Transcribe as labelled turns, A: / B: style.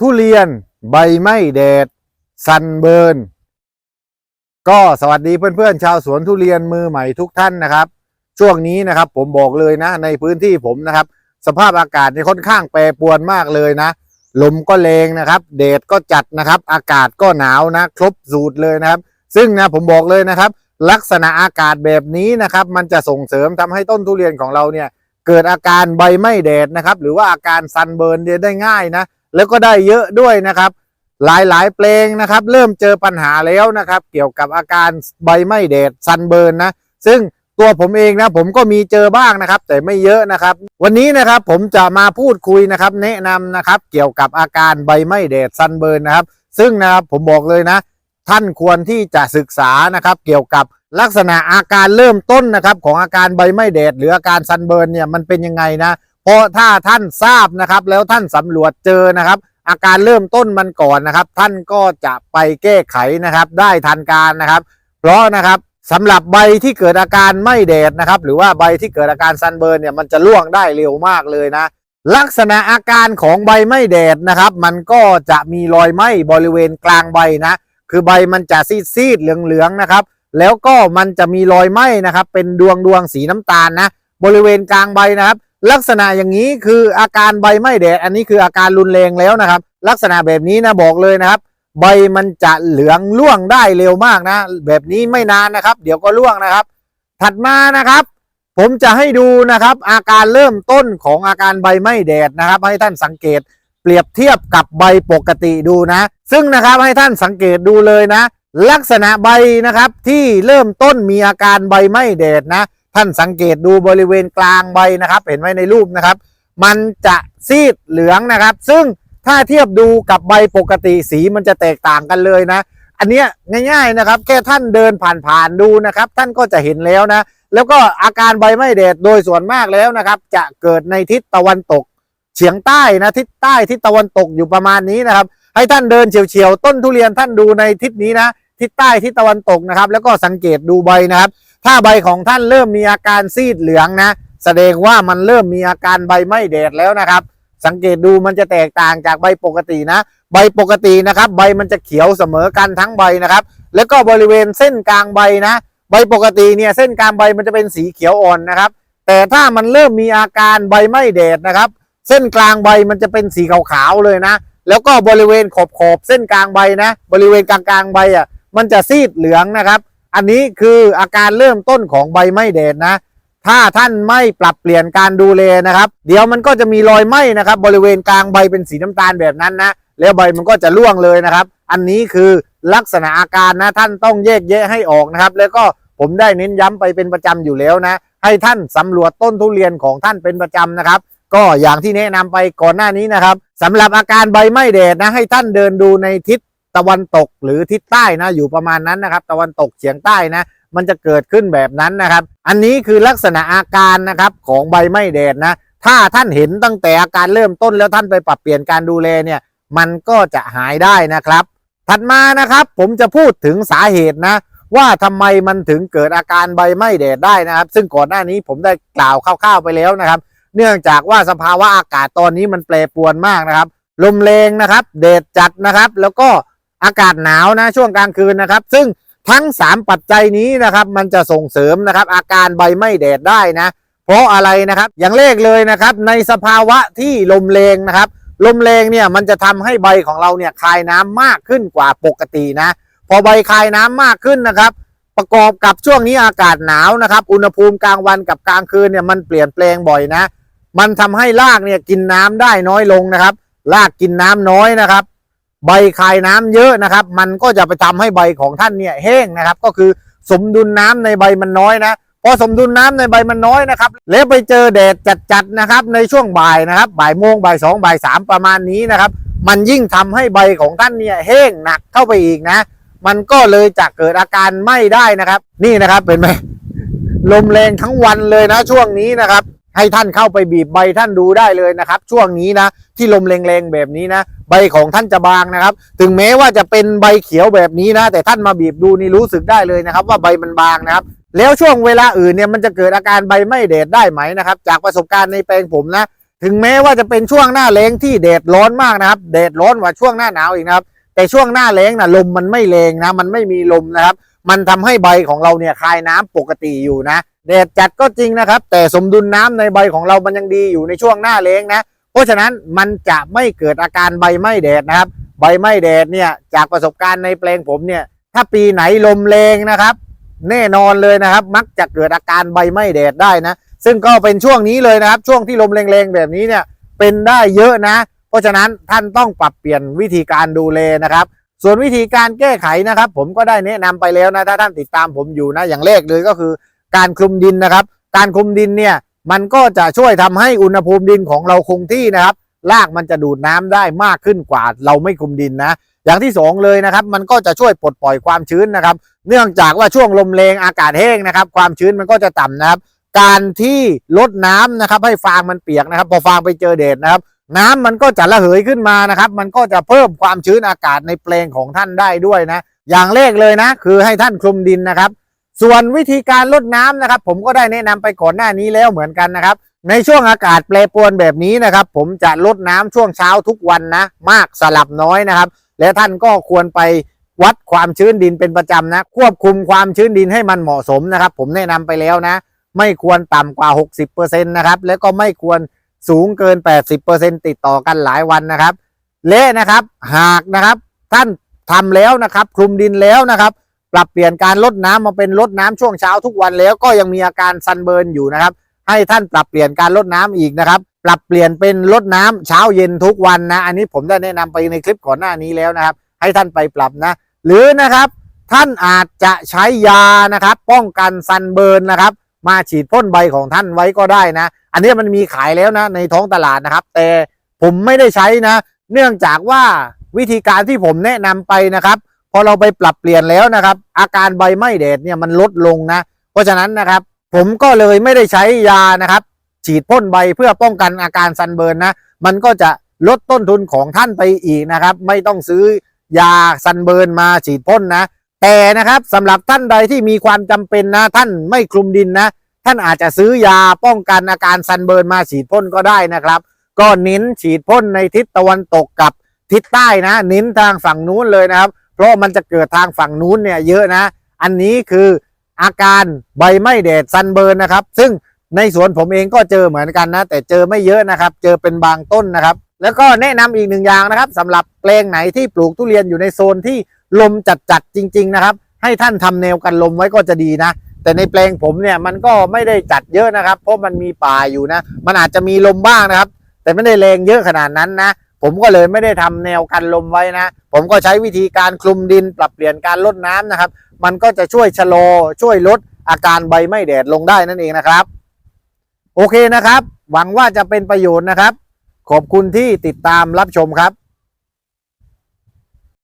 A: ทุเรียน ใบไม้แดด ซันเบิร์น ก็สวัสดีเพื่อนๆ ชาวสวนทุเรียนมือใหม่ทุกท่านนะครับ ช่วงนี้นะครับผมบอกเลยนะ ในพื้นที่ผมนะครับ สภาพอากาศนี่ค่อนข้างแปรปรวนมากเลยนะ ลมก็แรงนะครับเดดก็จัดนะครับ อากาศก็หนาวนะ ครบสูตรเลยนะครับ ซึ่งนะผมบอกเลยนะครับ ลักษณะอากาศแบบนี้นะครับ มันจะส่งเสริมทำให้ต้นทุเรียนของเราเนี่ยเกิดอาการใบไม้แดดนะครับ หรือว่าอาการซันเบิร์นได้ง่ายนะ แล้วก็ได้เยอะด้วยนะครับ หลายหลายๆแปลงนะครับ เริ่มเจอปัญหาแล้วนะครับ เกี่ยวกับอาการใบไหม้แดดซันเบิร์นนะ ซึ่งตัวผมเองนะผมก็มีเจอบ้างนะครับ แต่ไม่เยอะนะครับ วันนี้นะครับผมจะมาพูดคุยนะครับ แนะนำนะครับ เกี่ยวกับอาการใบไหม้แดดซันเบิร์นนะครับ ซึ่งนะครับผมบอกเลยนะ ท่านควรที่จะศึกษานะครับ เกี่ยวกับลักษณะอาการเริ่มต้นนะครับ ของอาการใบไหม้แดดหรืออาการซันเบิร์นเนี่ยมันเป็นยังไงนะ เพราะถ้าท่านทราบนะครับ แล้วท่านสำรวจเจอนะครับ อาการเริ่มต้นมันก่อนนะครับ ท่านก็จะไปแก้ไขนะครับ ได้ทันการนะครับ เพราะนะครับสำหรับใบที่เกิดอาการไม้แดดนะครับ หรือว่าใบที่เกิดอาการซันเบิร์นเนี่ยมันจะร่วงได้เร็วมากเลยนะ ลักษณะอาการของใบไม้แดดนะครับ มันก็จะมีรอยไหม้บริเวณกลางใบนะ คือใบมันจะซีดๆเหลืองๆนะครับ แล้วก็มันจะมีรอยไหม้นะครับ เป็นดวงดวงๆสีน้ำตาลนะ บริเวณกลางใบนะครับ ลักษณะอย่างนี้คืออาการใบไหม้แดดอันนี้คืออาการรุนแรงแล้วนะครับ ลักษณะแบบนี้นะบอกเลยนะครับ ใบมันจะเหลืองร่วงได้เร็วมากนะ แบบนี้ไม่นานนะครับ เดี๋ยวก็ร่วงนะครับ ถัดมานะครับ ผมจะให้ดูนะครับ อาการเริ่มต้นของอาการใบไหม้แดดนะครับ ให้ท่านสังเกตเปรียบเทียบกับใบปกติดูนะ ซึ่งนะครับให้ท่านสังเกตดูเลยนะ ลักษณะใบนะครับที่เริ่มต้นมีอาการใบไหม้แดดนะ ท่านสังเกตดูบริเวณกลางใบนะครับ เห็นไหมในรูปนะครับ มันจะซีดเหลืองนะครับ ซึ่งถ้าเทียบดูกับใบปกติสีมันจะแตกต่างกันเลยนะ อันเนี้ยง่ายๆนะครับ แค่ท่านเดินผ่านๆดูนะครับ ท่านก็จะเห็นแล้วนะ แล้วก็อาการใบไม้แดดโดยส่วนมากแล้วนะครับ จะเกิดในทิศตะวันตกเฉียงใต้นะทิศใต้ทิศตะวันตกอยู่ประมาณนี้นะครับ ให้ท่านเดินเฉียวๆต้นทุเรียนท่านดูในทิศนี้นะทิศใต้ทิศตะวันตกนะครับ แล้วก็สังเกตดูใบนะครับ ถ้าใบของท่านเริ่มมีอาการซีดเหลืองนะ แสดงว่ามันเริ่มมีอาการใบไหม้แดดแล้วนะครับ สังเกตดูมันจะแตกต่างจากใบปกตินะ ใบปกตินะครับ ใบมันจะเขียวเสมอกันทั้งใบนะครับ แล้วก็บริเวณเส้นกลางใบนะ ใบปกติเนี่ยเส้นกลางใบมันจะเป็นสีเขียวอ่อนนะครับ แต่ถ้ามันเริ่มมีอาการใบไหม้แดดนะครับ เส้นกลางใบมันจะเป็นสีขาวๆเลยนะ แล้วก็บริเวณขอบขอบๆเส้นกลางใบนะ บริเวณกลางกลางใบอะมันจะซีดเหลืองนะครับ อันนี้คืออาการเริ่มต้นของใบไม้แดดนะ ถ้าท่านไม่ปรับเปลี่ยนการดูแลนะครับ เดี๋ยวมันก็จะมีรอยไหม้นะครับ บริเวณกลางใบเป็นสีน้ำตาลแบบนั้นนะ แล้วใบมันก็จะร่วงเลยนะครับ อันนี้คือลักษณะอาการนะท่านต้องแยกแยะให้ออกนะครับ แล้วก็ผมได้เน้นย้ำไปเป็นประจำอยู่แล้วนะ ให้ท่านสำรวจต้นทุเรียนของท่านเป็นประจำนะครับ ก็อย่างที่แนะนำไปก่อนหน้านี้นะครับสำหรับอาการใบไหม้แดดนะให้ท่านเดินดูในทิศ ตะวันตกหรือทิศใต้นะอยู่ประมาณนั้นนะครับ ตะวันตกเฉียงใต้นะ มันจะเกิดขึ้นแบบนั้นนะครับ อันนี้คือลักษณะอาการนะครับของใบไม้แดดนะ ถ้าท่านเห็นตั้งแต่อาการเริ่มต้นแล้วท่านไปปรับเปลี่ยนการดูแลเนี่ย มันก็จะหายได้นะครับ ถัดมานะครับผมจะพูดถึงสาเหตุนะว่าทำไมมันถึงเกิดอาการใบไหม้แดดได้นะครับ ซึ่งก่อนหน้านี้ผมได้กล่าวคร่าวๆไปแล้วนะครับ เนื่องจากว่าสภาวะอากาศตอนนี้มันแปรปรวนมากนะครับ ลมแรงนะครับแดดจัดนะครับ แล้วก็ อากาศหนาวนะช่วงกลางคืนนะครับ ซึ่งทั้ง 3 ปัจจัยนี้นะครับมันจะส่งเสริมนะครับ อาการใบไม้แดดได้นะ เพราะอะไรนะครับอย่างแรกเลยนะครับ ในสภาวะที่ลมแรงนะครับ ลมแรงเนี่ยมันจะทำให้ใบของเราเนี่ยคายน้ำมากขึ้นกว่าปกตินะ พอใบคายน้ำมากขึ้นนะครับ ประกอบกับช่วงนี้อากาศหนาวนะครับ อุณหภูมิกลางวันกับกลางคืนเนี่ยมันเปลี่ยนแปลงบ่อยนะ มันทำให้รากเนี่ยกินน้ำได้น้อยลงนะครับรากกินน้ำน้อยนะครับ ใบคายน้ำเยอะนะครับ มันก็จะไปทำให้ใบของท่านเนี่ยแห้งนะครับ ก็คือสมดุลน้ำในใบมันน้อยนะพอสมดุลน้ำในใบมันน้อยนะครับ แล้วไปเจอแดดจัดๆนะครับ ในช่วงบ่ายนะครับ บ่ายโมงบ่ายสองบ่ายสามประมาณนี้นะครับ มันยิ่งทำให้ใบของท่านเนี่ยแห้งหนักเข้าไปอีกนะ มันก็เลยจะเกิดอาการไหม้ได้นะครับ นี่นะครับเป็นไหมลมแรงทั้งวันเลยนะช่วงนี้นะครับ ให้ท่านเข้าไปบีบใบท่านดูได้เลยนะครับ ช่วงนี้นะที่ลมแรงๆแบบนี้นะ ใบของท่านจะบางนะครับ ถึงแม้ว่าจะเป็นใบเขียวแบบนี้นะ แต่ท่านมาบีบดูนี่รู้สึกได้เลยนะครับ ว่าใบมันบางนะครับ แล้วช่วงเวลาอื่นเนี่ยมันจะเกิดอาการใบไม้แดดได้ไหมนะครับ จากประสบการณ์ในแปลงผมนะ ถึงแม้ว่าจะเป็นช่วงหน้าแล้งที่แดดร้อนมากนะครับแดดร้อนกว่าช่วงหน้าหนาวอีกนะครับ แต่ช่วงหน้าแล้งนะลมมันไม่แรงนะ มันไม่มีลมนะครับ มันทำให้ใบของเราเนี่ยคายน้ำปกติอยู่นะ แดดจัดก็จริงนะครับ แต่สมดุลน้ำในใบของเรามันยังดีอยู่ในช่วงหน้าแล้งนะ เพราะฉะนั้นมันจะไม่เกิดอาการใบไหม้แดดนะครับ ใบไหม้แดดเนี่ยจากประสบการณ์ในแปลงผมเนี่ย ถ้าปีไหนลมแรงนะครับ แน่นอนเลยนะครับ มักจะเกิดอาการใบไหม้แดดได้นะ ซึ่งก็เป็นช่วงนี้เลยนะครับ ช่วงที่ลมแรงๆแบบนี้เนี่ยเป็นได้เยอะนะ เพราะฉะนั้นท่านต้องปรับเปลี่ยนวิธีการดูแลนะครับส่วนวิธีการแก้ไขนะครับ ผมก็ได้แนะนำไปแล้วนะถ้าท่านติดตามผมอยู่นะอย่างแรกเลยก็คือ การคลุมดินนะครับ การคลุมดินเนี่ยมันก็จะช่วยทำให้อุณหภูมิดินของเราคงที่นะครับรากมันจะดูดน้ำได้มากขึ้นกว่า เราไม่คลุมดินนะ อย่างที่สองเลยนะครับ มันก็จะช่วยปลดปล่อยความชื้นนะครับ เนื่องจากว่าช่วงลมแรงอากาศแห้งนะครับ ความชื้นมันก็จะต่ำนะครับ การที่ลดน้ำนะครับ ให้ฟางมันเปียกนะครับ พอฟางไปเจอแดดนะครับ น้ำมันก็จะระเหยขึ้นมานะครับ มันก็จะเพิ่มความชื้นอากาศในแปลงของท่านได้ด้วยนะ อย่างแรกเลยนะ คือให้ท่านคลุมดินนะครับ ส่วนวิธีการลดน้ำนะครับ ผมก็ได้แนะนำไปก่อนหน้านี้แล้วเหมือนกันนะครับ ในช่วงอากาศแปรปรวนแบบนี้นะครับ ผมจะลดน้ำช่วงเช้าทุกวันนะ มากสลับน้อยนะครับ และท่านก็ควรไปวัดความชื้นดินเป็นประจำนะ ควบคุมความชื้นดินให้มันเหมาะสมนะครับ ผมแนะนำไปแล้วนะ ไม่ควรต่ำกว่า 60%นะครับแล้วก็ไม่ควรสูงเกิน 80%ติดต่อกันหลายวันนะครับ และนะครับหากนะครับท่านทำแล้วนะครับ คลุมดินแล้วนะครับ ปรับเปลี่ยนการลดน้ำมาเป็นลดน้ำช่วงเช้าทุกวันแล้วก็ยังมีอาการซันเบิร์นอยู่นะครับ ให้ท่านปรับเปลี่ยนการลดน้ำอีกนะครับ ปรับเปลี่ยนเป็นลดน้ำเช้าเย็นทุกวันนะ อันนี้ผมได้แนะนำไปในคลิปก่อนหน้านี้แล้วนะครับ ให้ท่านไปปรับนะ หรือนะครับท่านอาจจะใช้ยานะครับ ป้องกันซันเบิร์นนะครับ มาฉีดพ่นใบของท่านไว้ก็ได้นะ อันนี้มันมีขายแล้วนะในท้องตลาดนะครับ แต่ผมไม่ได้ใช้นะ เนื่องจากว่าวิธีการที่ผมแนะนำไปนะครับ อเราไปปรับเปลี่ยนแล้วนะครับ อาการใบไหม้แดดเนี่ยมันลดลงนะ เพราะฉะนั้นนะครับ ผมก็เลยไม่ได้ใช้ยานะครับ ฉีดพ่นใบเพื่อป้องกันอาการซันเบิร์นนะ มันก็จะลดต้นทุนของท่านไปอีกนะครับ ไม่ต้องซื้อยาซันเบิร์นมาฉีดพ่นนะ แต่นะครับสำหรับท่านใดที่มีความจำเป็นนะ ท่านไม่คลุมดินนะ ท่านอาจจะซื้อยาป้องกันอาการซันเบิร์นมาฉีดพ่นก็ได้นะครับ ก็เน้นฉีดพ่นในทิศตะวันตกกับทิศใต้นะ เน้นทางฝั่งนู้นเลยนะครับ เพราะมันจะเกิดทางฝั่งนู้นเนี่ยเยอะนะ อันนี้คืออาการใบไม้แดดซันเบิร์นนะครับ ซึ่งในสวนผมเองก็เจอเหมือนกันนะ แต่เจอไม่เยอะนะครับ เจอเป็นบางต้นนะครับ แล้วก็แนะนำอีกหนึ่งอย่างนะครับสำหรับแปลงไหนที่ปลูกทุเรียนอยู่ในโซนที่ลมจัดๆจริง ๆ นะครับ ให้ท่านทำแนวกันลมไว้ก็จะดีนะ แต่ในแปลงผมเนี่ยมันก็ไม่ได้จัดเยอะนะครับ เพราะมันมีป่าอยู่นะ มันอาจจะมีลมบ้างนะครับ แต่ไม่ได้แรงเยอะขนาดนั้นนะ ผมก็เลยไม่ได้ทำแนวกันลมไว้นะ ผมก็ใช้วิธีการคลุมดินปรับเปลี่ยนการลดน้ำนะครับ มันก็จะช่วยชะลอช่วยลดอาการใบไม่แดดลงได้นั่นเองนะครับ โอเคนะครับ หวังว่าจะเป็นประโยชน์นะครับ ขอบคุณที่ติดตามรับชมครับ